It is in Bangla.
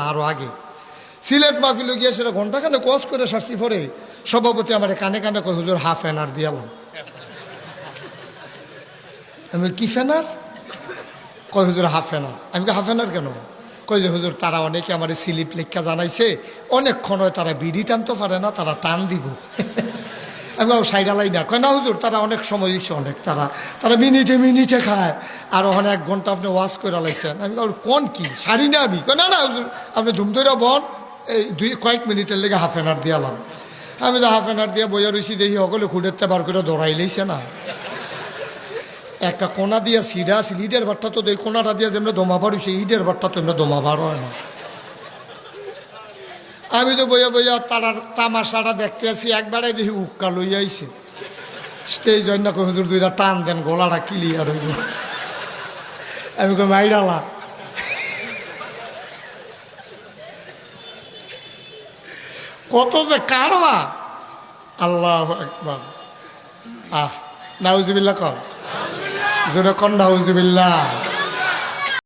না, আরও আগে। সিলেট মাহফিলে গিয়ে সেটা ঘন্টাখানে কস করে সারছি, পরে সভাপতি আমার কানে কানে কত হুজুর হাফ এনার দিয়ালাম আমি কি ফেনার কয়, হুজুর হাফ এনার আমি হাফ এনার কেন? কই যে, হুজুর, তারা অনেকে আমার সিলিপ লেখা জানাইছে, অনেকক্ষণ হয় তারা বিড়ি টানতে পারে না, তারা টান দিব। আমি সাইডালাই না কয়, না, হুজুর, তারা অনেক সময় হয়েছে অনেক, তারা তারা মিনিটে মিনিটে খায়। আর ওখানে এক ঘণ্টা আপনি ওয়াশ করে লাইছেন। আমি কোন কি? সারি না আমি। কয়, না হুজুর, আপনি ঝুম ধরে বন, এই দুই, কয়েক মিনিটের লেগে হাফ এনার দিয়ালাম আমি তো হাফ এনার দিয়ে বইয়া রয়েছি দেখি সকলে খুঁড়েতে বার করে দৌড়াই লইছে না। একটা কোনা দিয়া সিরা আছে, ইটের ভাতটা তো এই কোনাটা দিয়া যেমন দমা পারুছে ইটের ভাতটা তো এমনি দমা বার হয় না। আমি তো বইয়া বইয়া তারার তামাশাটা দেখতে আছি একবারে দেখি উক্কা লইয়া আইছে। স্টেজ অন্য হুজুর দুইটা টান দেন, গলাটা ক্লিয়ার হইব আমি কই মাইডালা কত যে কারবা। আল্লাহ একবার আহ, নাউজুবিল্লাহ কর জোরে কন